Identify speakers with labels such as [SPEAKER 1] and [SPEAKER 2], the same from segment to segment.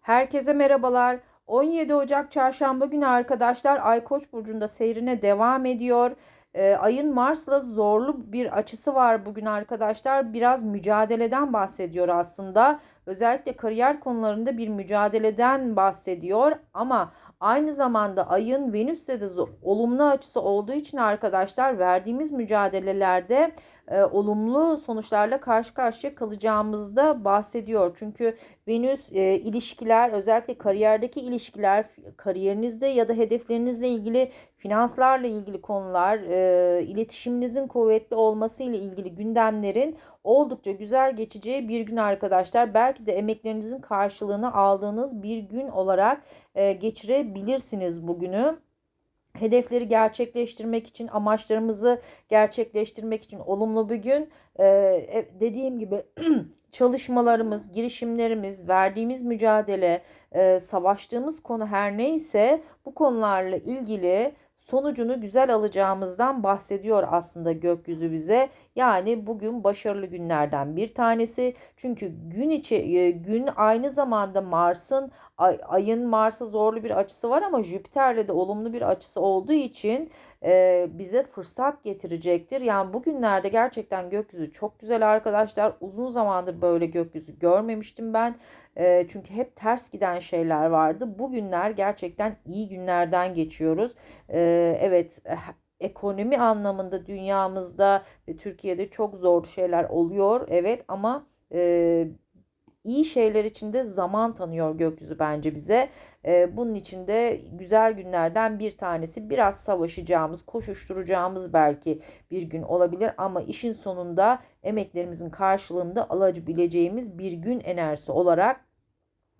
[SPEAKER 1] Herkese merhabalar. 17 Ocak Çarşamba günü arkadaşlar Ay Koç burcunda seyrine devam ediyor. Ee, ayın Mars'la zorlu bir açısı var bugün arkadaşlar. Biraz mücadeleden bahsediyor aslında. Özellikle kariyer konularında bir mücadeleden bahsediyor ama aynı zamanda ayın Venüs'le de olumlu açısı olduğu için arkadaşlar verdiğimiz mücadelelerde e, olumlu sonuçlarla karşı karşıya kalacağımızda bahsediyor. Çünkü Venüs e, ilişkiler özellikle kariyerdeki ilişkiler kariyerinizde ya da hedeflerinizle ilgili finanslarla ilgili konular e, iletişiminizin kuvvetli olması ile ilgili gündemlerin oldukça güzel geçeceği bir gün arkadaşlar. Belki de emeklerinizin karşılığını aldığınız bir gün olarak e, geçirebilirsiniz bugünü hedefleri gerçekleştirmek için, amaçlarımızı gerçekleştirmek için olumlu bir gün. Ee, dediğim gibi çalışmalarımız, girişimlerimiz, verdiğimiz mücadele, e, savaştığımız konu her neyse bu konularla ilgili sonucunu güzel alacağımızdan bahsediyor aslında gökyüzü bize. Yani bugün başarılı günlerden bir tanesi. Çünkü gün içi e, gün aynı zamanda Mars'ın ay, ayın Mars'a zorlu bir açısı var ama Jüpiter'le de olumlu bir açısı olduğu için e, bize fırsat getirecektir. Yani bugünlerde gerçekten gökyüzü çok güzel arkadaşlar. Uzun zamandır böyle gökyüzü görmemiştim ben. E, çünkü hep ters giden şeyler vardı. Bugünler gerçekten iyi günlerden geçiyoruz. E, evet ekonomi anlamında dünyamızda ve Türkiye'de çok zor şeyler oluyor. Evet ama e, iyi şeyler için de zaman tanıyor gökyüzü bence bize. E, bunun için de güzel günlerden bir tanesi biraz savaşacağımız, koşuşturacağımız belki bir gün olabilir ama işin sonunda emeklerimizin karşılığında alabileceğimiz bir gün enerjisi olarak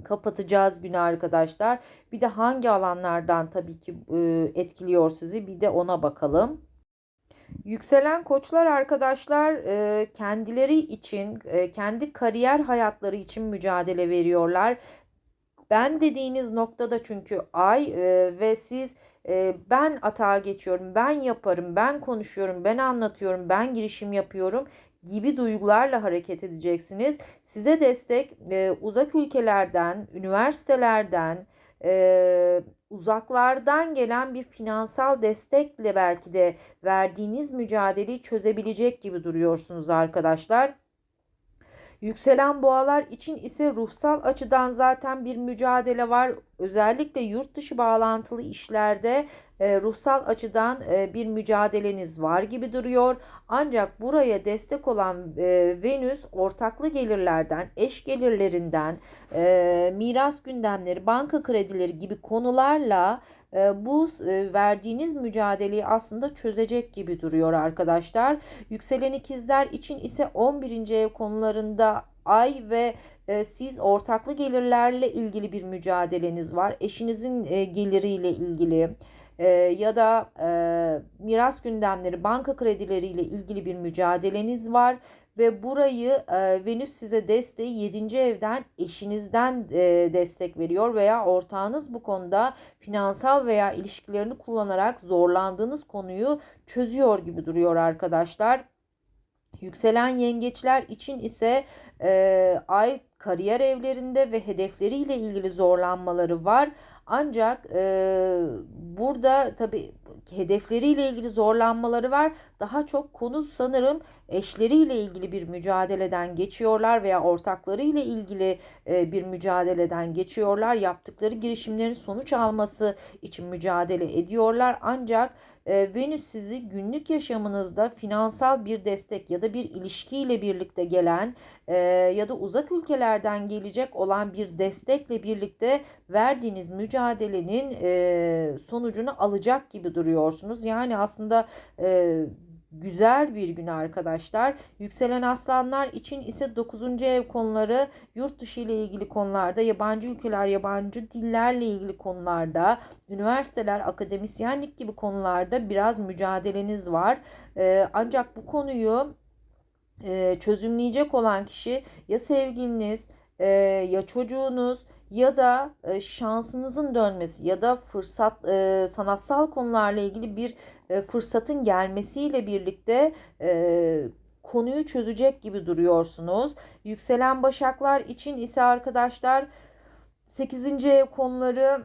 [SPEAKER 1] kapatacağız günü arkadaşlar. Bir de hangi alanlardan tabii ki e, etkiliyor sizi bir de ona bakalım. Yükselen koçlar arkadaşlar e, kendileri için, e, kendi kariyer hayatları için mücadele veriyorlar. Ben dediğiniz noktada çünkü ay ve siz ben atağa geçiyorum, ben yaparım, ben konuşuyorum, ben anlatıyorum, ben girişim yapıyorum gibi duygularla hareket edeceksiniz. Size destek uzak ülkelerden, üniversitelerden, e, uzaklardan gelen bir finansal destekle belki de verdiğiniz mücadeleyi çözebilecek gibi duruyorsunuz arkadaşlar. Yükselen boğalar için ise ruhsal açıdan zaten bir mücadele var. Özellikle yurt dışı bağlantılı işlerde e, ruhsal açıdan e, bir mücadeleniz var gibi duruyor. Ancak buraya destek olan e, Venüs ortaklı gelirlerden, eş gelirlerinden, e, miras gündemleri, banka kredileri gibi konularla e, bu e, verdiğiniz mücadeleyi aslında çözecek gibi duruyor arkadaşlar. Yükselen ikizler için ise 11. ev konularında ay ve e, siz ortaklı gelirlerle ilgili bir mücadeleniz var. Eşinizin e, geliriyle ilgili e, ya da miras gündemleri, banka kredileriyle ilgili bir mücadeleniz var ve burayı Venüs size desteği 7. evden eşinizden destek veriyor veya ortağınız bu konuda finansal veya ilişkilerini kullanarak zorlandığınız konuyu çözüyor gibi duruyor arkadaşlar. Yükselen yengeçler için ise e, ay kariyer evlerinde ve hedefleriyle ilgili zorlanmaları var. Ancak e, burada tabii hedefleriyle ilgili zorlanmaları var. Daha çok konu sanırım eşleriyle ilgili bir mücadeleden geçiyorlar veya ortaklarıyla ilgili e, bir mücadeleden geçiyorlar. Yaptıkları girişimlerin sonuç alması için mücadele ediyorlar. Ancak e, Venüs sizi günlük yaşamınızda finansal bir destek ya da bir ilişkiyle birlikte gelen e, ya da uzak ülkelerden gelecek olan bir destekle birlikte verdiğiniz mücadelenin sonucunu alacak gibi duruyorsunuz. Yani aslında e, güzel bir gün arkadaşlar. Yükselen aslanlar için ise 9. ev konuları yurt dışı ile ilgili konularda, yabancı ülkeler, yabancı dillerle ilgili konularda, üniversiteler, akademisyenlik gibi konularda biraz mücadeleniz var. Ee, ancak bu konuyu e, çözümleyecek olan kişi ya sevgiliniz, e, ya çocuğunuz ya da e, şansınızın dönmesi ya da fırsat e, sanatsal konularla ilgili bir e, fırsatın gelmesiyle birlikte e, konuyu çözecek gibi duruyorsunuz. Yükselen başaklar için ise arkadaşlar 8. ev konuları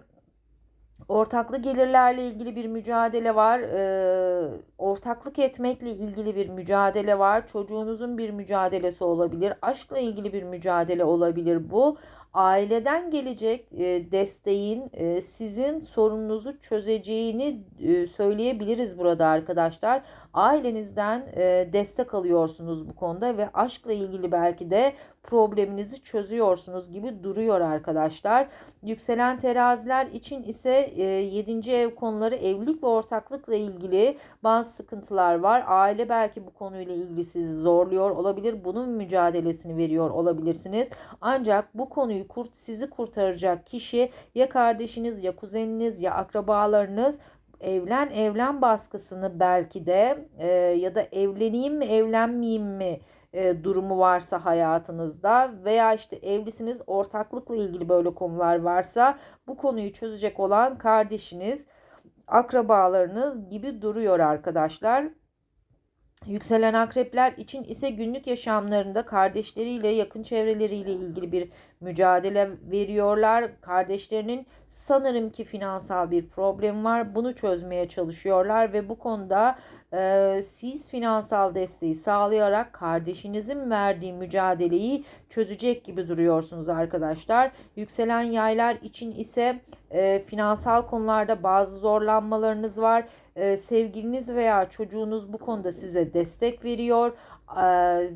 [SPEAKER 1] Ortaklı gelirlerle ilgili bir mücadele var. Ee, ortaklık etmekle ilgili bir mücadele var. Çocuğunuzun bir mücadelesi olabilir. Aşkla ilgili bir mücadele olabilir bu. Aileden gelecek e, desteğin e, sizin sorununuzu çözeceğini e, söyleyebiliriz burada arkadaşlar. Ailenizden destek alıyorsunuz bu konuda ve aşkla ilgili belki de probleminizi çözüyorsunuz gibi duruyor arkadaşlar. Yükselen teraziler için ise e, 7. ev konuları evlilik ve ortaklıkla ilgili bazı sıkıntılar var. Aile belki bu konuyla ilgili sizi zorluyor olabilir. Bunun mücadelesini veriyor olabilirsiniz. Ancak bu konuyu kurt sizi kurtaracak kişi ya kardeşiniz ya kuzeniniz ya akrabalarınız evlen evlen baskısını belki de e, ya da evleneyim mi evlenmeyeyim mi e, durumu varsa hayatınızda veya işte evlisiniz ortaklıkla ilgili böyle konular varsa bu konuyu çözecek olan kardeşiniz, akrabalarınız gibi duruyor arkadaşlar. Yükselen akrepler için ise günlük yaşamlarında kardeşleriyle, yakın çevreleriyle ilgili bir mücadele veriyorlar. Kardeşlerinin sanırım ki finansal bir problem var. Bunu çözmeye çalışıyorlar ve bu konuda e, siz finansal desteği sağlayarak kardeşinizin verdiği mücadeleyi çözecek gibi duruyorsunuz arkadaşlar. Yükselen yaylar için ise e, finansal konularda bazı zorlanmalarınız var. E, sevgiliniz veya çocuğunuz bu konuda size destek veriyor e,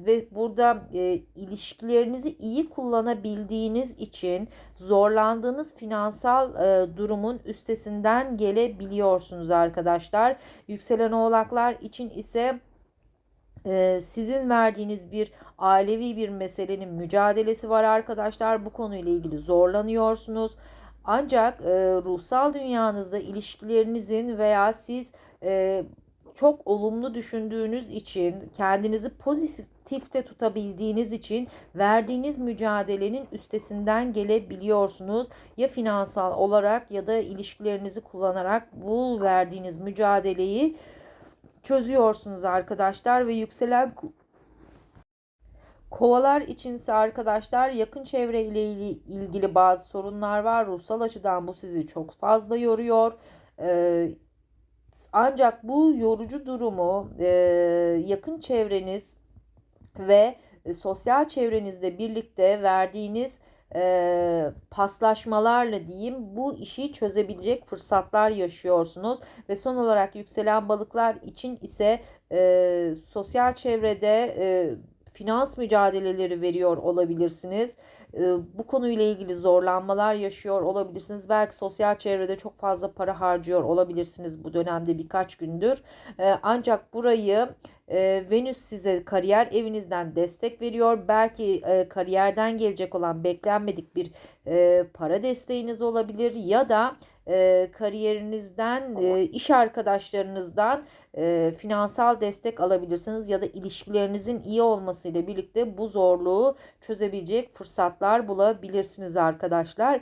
[SPEAKER 1] ve burada e, ilişkilerinizi iyi kullanabildiğiniz için zorlandığınız finansal e, durumun üstesinden gelebiliyorsunuz arkadaşlar. Yükselen oğlaklar için ise sizin verdiğiniz bir ailevi bir meselenin mücadelesi var arkadaşlar. Bu konuyla ilgili zorlanıyorsunuz. Ancak e, ruhsal dünyanızda ilişkilerinizin veya siz e, çok olumlu düşündüğünüz için, kendinizi pozitifte tutabildiğiniz için verdiğiniz mücadelenin üstesinden gelebiliyorsunuz. Ya finansal olarak ya da ilişkilerinizi kullanarak bu verdiğiniz mücadeleyi çözüyorsunuz arkadaşlar ve yükselen Kovalar içinse arkadaşlar yakın çevre ile ilgili bazı sorunlar var. Ruhsal açıdan bu sizi çok fazla yoruyor. Ee, ancak bu yorucu durumu e, yakın çevreniz ve e, sosyal çevrenizle birlikte verdiğiniz e, paslaşmalarla diyeyim bu işi çözebilecek fırsatlar yaşıyorsunuz ve son olarak yükselen balıklar için ise e, sosyal çevrede e, finans mücadeleleri veriyor olabilirsiniz. Bu konuyla ilgili zorlanmalar yaşıyor olabilirsiniz. Belki sosyal çevrede çok fazla para harcıyor olabilirsiniz bu dönemde birkaç gündür. Ancak burayı Venüs size kariyer evinizden destek veriyor. Belki kariyerden gelecek olan beklenmedik bir para desteğiniz olabilir ya da e, kariyerinizden, e, iş arkadaşlarınızdan e, finansal destek alabilirsiniz ya da ilişkilerinizin iyi olmasıyla birlikte bu zorluğu çözebilecek fırsatlar bulabilirsiniz arkadaşlar.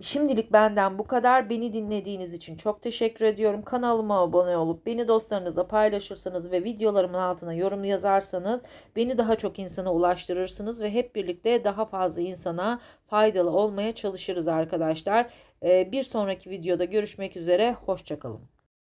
[SPEAKER 1] Şimdilik benden bu kadar. Beni dinlediğiniz için çok teşekkür ediyorum. Kanalıma abone olup beni dostlarınızla paylaşırsanız ve videolarımın altına yorum yazarsanız beni daha çok insana ulaştırırsınız ve hep birlikte daha fazla insana faydalı olmaya çalışırız arkadaşlar. Bir sonraki videoda görüşmek üzere. Hoşçakalın.